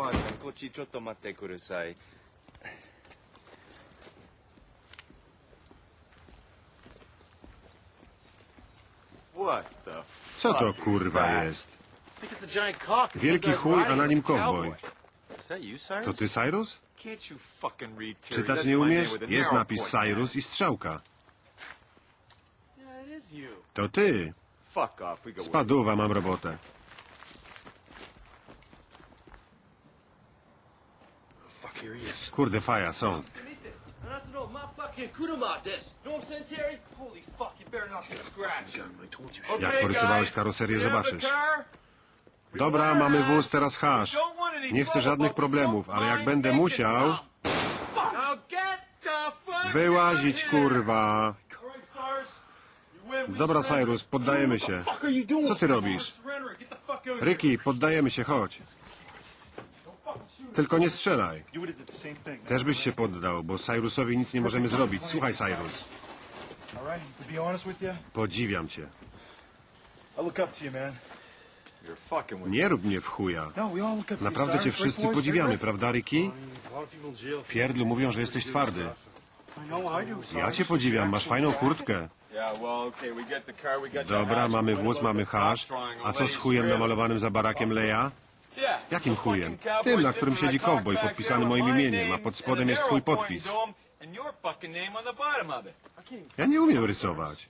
パンちゃんこっちちょっと待ってください What the Co to fuck is kurwa that? jest? I think it's a giant cock. Wielki chuj, a na nim cowboy. Is that you, Cyrus? To ty, Cyrus? Can't you fucking read, Terry? Czytać That's nie my umiesz? name with a Jest narrow napis point, man. Cyrus i strzałka. Yeah, it is you. To ty. Fuck off, we go Spaduwa, mam robotę. I told you. Jak porysowałeś karoserię, zobaczysz. Dobra, mamy wóz, teraz hasz. Nie chcę żadnych problemów, ale jak będę musiał... Wyłazić, kurwa. Dobra. Cyrus, poddajemy się. Co ty robisz? Ricky, poddajemy się, chodź. Tylko nie strzelaj. Też byś się poddał, bo Cyrusowi nic nie możemy zrobić. Słuchaj, Cyrus, podziwiam cię. Nie rób mnie w chuja. No, Naprawdę cię wszyscy podziwiamy, prawda, Ricky? W Pierdlu mówią, że jesteś twardy. Ja cię podziwiam, masz fajną kurtkę. Dobra, mamy got mamy hasz. A co z chujem namalowanym za barakiem Leja? Jakim chujem? Tym, na którym siedzi back podpisany moim imieniem, a pod spodem jest twój podpis. Ja nie umiem rysować.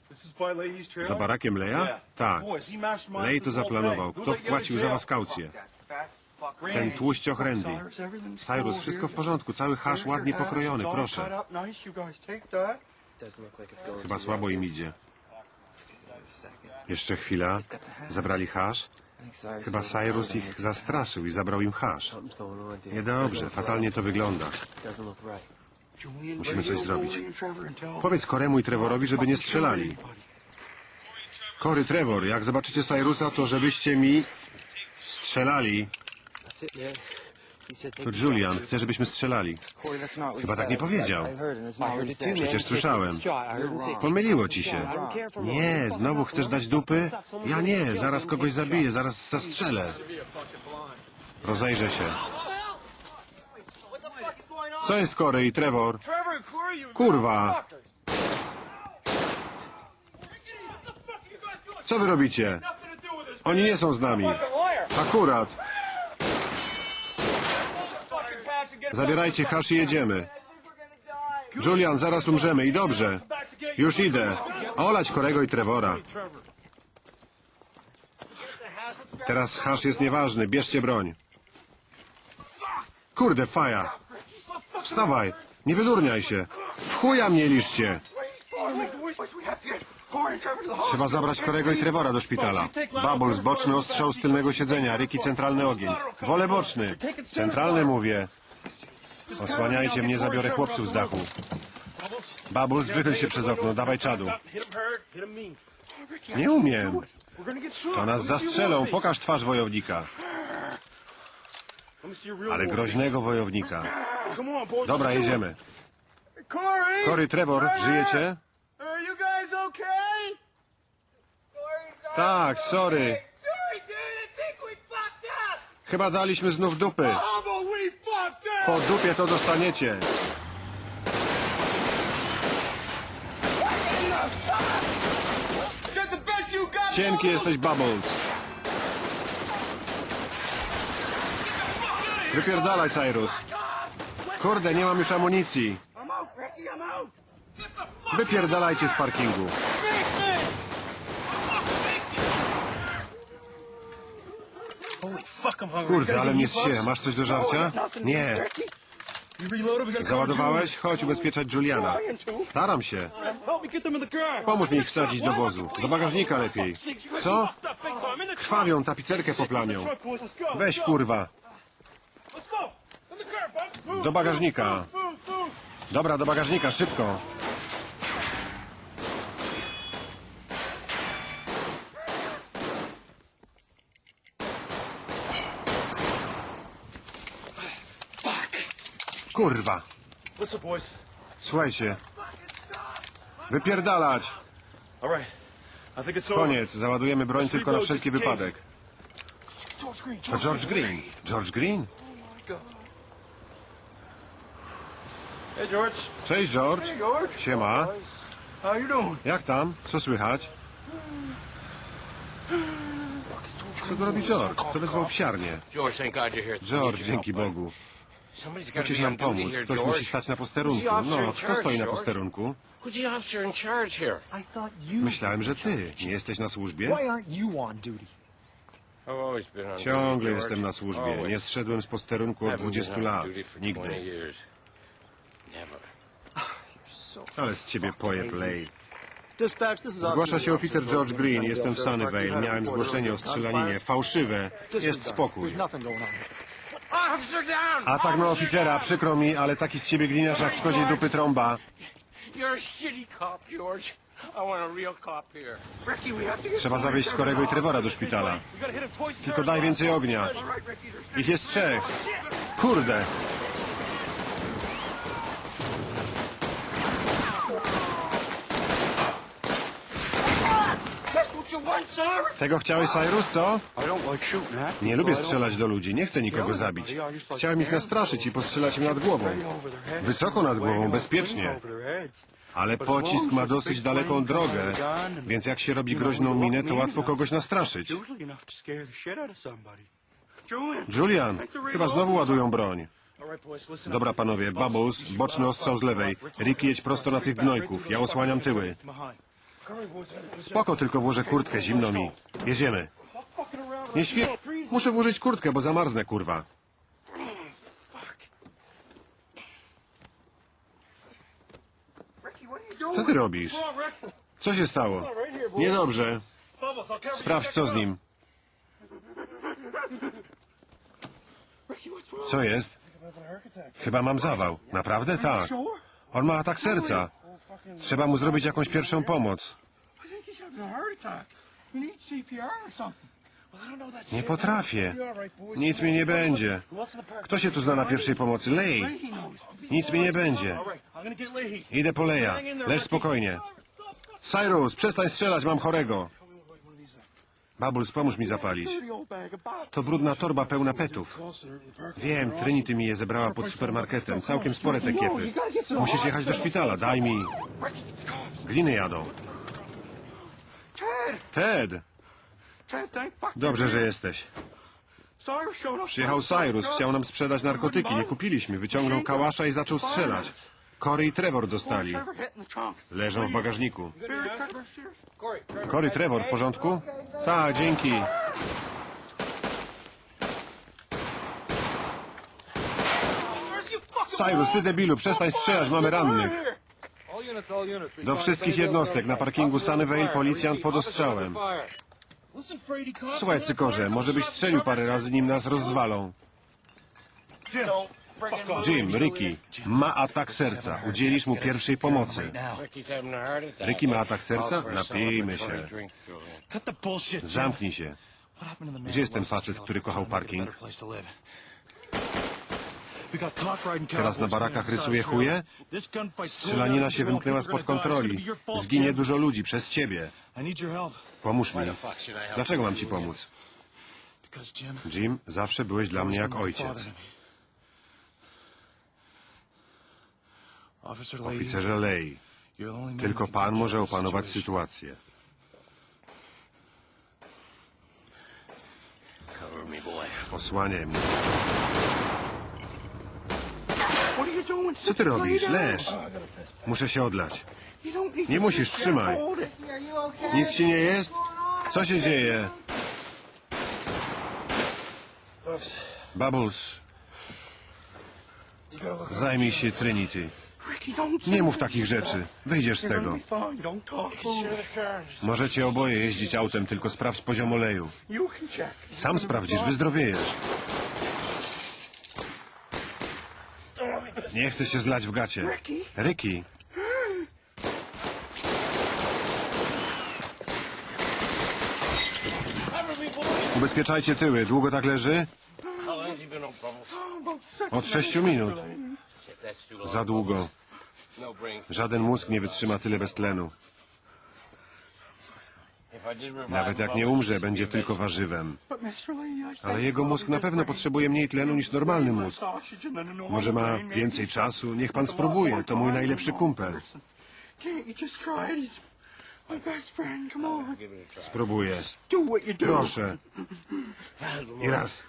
Za barakiem Leja? Tak. Lej to zaplanował. Kto wpłacił za was kaucję? Ten tłuścioch Randy. Cyrus, wszystko w porządku, cały hasz ładnie pokrojony, proszę. Chyba słabo im idzie. Jeszcze chwila. Zabrali hasz. Chyba Cyrus ich zastraszył i zabrał im hasz. Niedobrze, fatalnie to wygląda. Musimy coś zrobić. Powiedz Koremu i Trevorowi, żeby nie strzelali. Kory, Trevor, jak zobaczycie Cyrusa, to żebyście mi strzelali. Julian, chce, żebyśmy strzelali. Chyba tak nie powiedział. Przecież słyszałem. Pomyliło ci się. Nie, znowu chcesz dać dupy? Ja nie, zaraz kogoś zabiję, zaraz zastrzelę. Rozejrzę się. Co jest Trevor? Trevor Corey, you Kurwa. Co wy robicie? Oni nie są z nami. Akurat. Zabierajcie hasz i jedziemy. Julian, zaraz umrzemy i dobrze. Już idę. Olać Korego i Trevora. Teraz hasz jest nieważny, bierzcie broń. Kurde, faja. Wstawaj, nie wydurniaj się. W chuja mnie hospital. Trzeba zabrać Korego i Trevora do szpitala. Bubbles, boczny ostrzał z tylnego siedzenia. Ricky, centralny ogień. Wolę boczny. Centralny mówię. Osłaniajcie mnie, zabiorę chłopców z dachu. Bubbles, wychyl się przez okno, dawaj czadu. Nie umiem. To nas zastrzelą. Pokaż twarz wojownika. Ale groźnego wojownika. Dobra, jedziemy. Kory, Trevor, żyjecie? Tak, sorry. Chyba daliśmy znów dupy. Po dupie to dostaniecie. Cienki jesteś, Bubbles. Wypierdalaj, Cyrus. Kurde, nie mam już amunicji. Wypierdalajcie z parkingu. Kurde, ale mnie zsie. Masz coś do żarcia? Nie. Załadowałeś? Chodź ubezpieczać Juliana. Staram się. Pomóż mi ich wsadzić do wozu. Do bagażnika lepiej. Co? Krwawią, tapicerkę poplamią. Weź, kurwa. Do bagażnika. Dobra, do bagażnika, szybko. Kurwa. Listen, boys. Słuchajcie. Wypierdalać. All right. I think it's over. Koniec. Załadujemy broń tylko na wszelki wypadek. George Green. To George Green. George Green? go. Hey, George. Cześć, George. Hey, George. Siema. How you doing? Jak tam? Co słychać? Co tu robi George? To wezwał psiarnię. George, thank God you're here. George, dzięki Bogu. Musisz nam pomóc. Ktoś musi stać na posterunku. No, kto stoi na posterunku? Who's the officer in charge here? I thought you. Myślałem, że ty. Nie jesteś na służbie? Why aren't you on duty? I've always been on duty, Ciągle jestem na służbie. Nie zszedłem z posterunku od Haven't been 20 on lat. duty for 20 Nigdy. Ale z ciebie pojeb lej. Zgłasza się oficer George Green. Jestem w Sunnyvale. Miałem zgłoszenie o strzelaninie. Fałszywe. Jest spokój. Down! Atak na oficera. Przykro mi, ale taki z ciebie gliniarz jak z koziej dupy trąba. A a Trzeba zawieźć Skorego i Trevora do szpitala. Tylko daj więcej ognia. Ich jest trzech. Kurde. Tego chciałeś, Cyrus, co? At Nie lubię strzelać do ludzi. Nie chcę nikogo zabić. Chciałem ich nastraszyć i postrzelać im nad głową. Wysoko nad głową, bezpiecznie. Ale pocisk ma dosyć daleką drogę, więc jak się robi groźną minę, to łatwo kogoś nastraszyć. Julian. Chyba znowu ładują broń. Dobra, panowie, Bubbles, boczny ostrzał z lewej. Ricky, jedź prosto na tych gnojków. Ja osłaniam tyły. Spoko, tylko włożę kurtkę, zimno mi. Jedziemy. Nie świe... Muszę włożyć kurtkę, bo zamarznę, kurwa. Co ty robisz? Co się stało? Niedobrze. Sprawdź, co z nim. Co jest? Chyba mam zawał. Naprawdę? Tak. On ma atak serca. Trzeba mu zrobić jakąś pierwszą pomoc. Nie potrafię. Nic mi nie będzie. Kto się tu zna na pierwszej pomocy? Lej. Nic mi nie będzie. Idę po Leja. Leż spokojnie. Cyrus, przestań strzelać, mam chorego. Bubbles, pomóż mi zapalić. To brudna torba pełna petów. Wiem, Trinity mi je zebrała pod supermarketem. Całkiem spore te kiepy. Musisz jechać do szpitala, daj mi. Gliny jadą. Ted! Dobrze, że jesteś. Przyjechał Cyrus, chciał nam sprzedać narkotyki, nie kupiliśmy. Wyciągnął kałasza i zaczął strzelać. Corey i Trevor dostali. Leżą w bagażniku. Very Trevor, w porządku? Tak, dzięki. Cyrus, ty debilu, przestań strzelać, mamy rannych. Do wszystkich jednostek na parkingu Sunnyvale policjant pod ostrzałem. Słuchaj, cykorze, może byś strzelił parę razy, nim nas rozwalą. Jim, Ricky, ma atak serca. Udzielisz mu pierwszej pomocy. Ricky ma atak serca? Napijmy się. Zamknij się. Gdzie jest ten facet, który kochał parking? Teraz na barakach rysuje chuje? Strzelanina się wymknęła spod kontroli. Zginie dużo ludzi przez ciebie. Pomóż mi. Dlaczego mam ci pomóc? Jim, zawsze byłeś dla mnie jak ojciec. Oficerze man tylko pan może opanować sytuację. Mnie. You doing? Co ty robisz? Leż. Muszę się odlać. Nie musisz, trzymaj. Nic ci nie jest? Co się dzieje? Bubbles, zajmij się Trinity. Nie mów takich rzeczy. Wyjdziesz z tego. Możecie oboje jeździć autem, tylko sprawdź poziom oleju. Sam sprawdzisz, wyzdrowiejesz. Nie chcę się zlać w gacie. Ricky, ubezpieczajcie tyły. Długo tak leży? Od sześciu minut. Za długo. Żaden mózg nie wytrzyma tyle bez tlenu. Nawet jak nie umrze, będzie tylko warzywem. Ale jego mózg na pewno potrzebuje mniej tlenu niż normalny mózg. Może ma więcej czasu? Niech pan spróbuje. To mój najlepszy kumpel. Spróbuję. Proszę. I raz.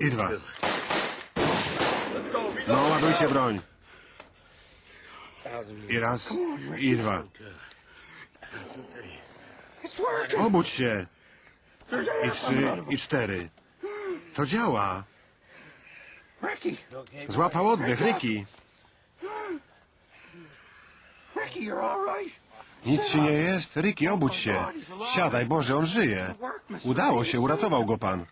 I dwa. No, ładujcie broń. I raz. I dwa. Obudź się. I trzy, i cztery. To działa. Złapał oddech, Ricky. Nic ci nie jest? Ricky, obudź się. Siadaj, Boże, on żyje. Udało się, uratował go pan.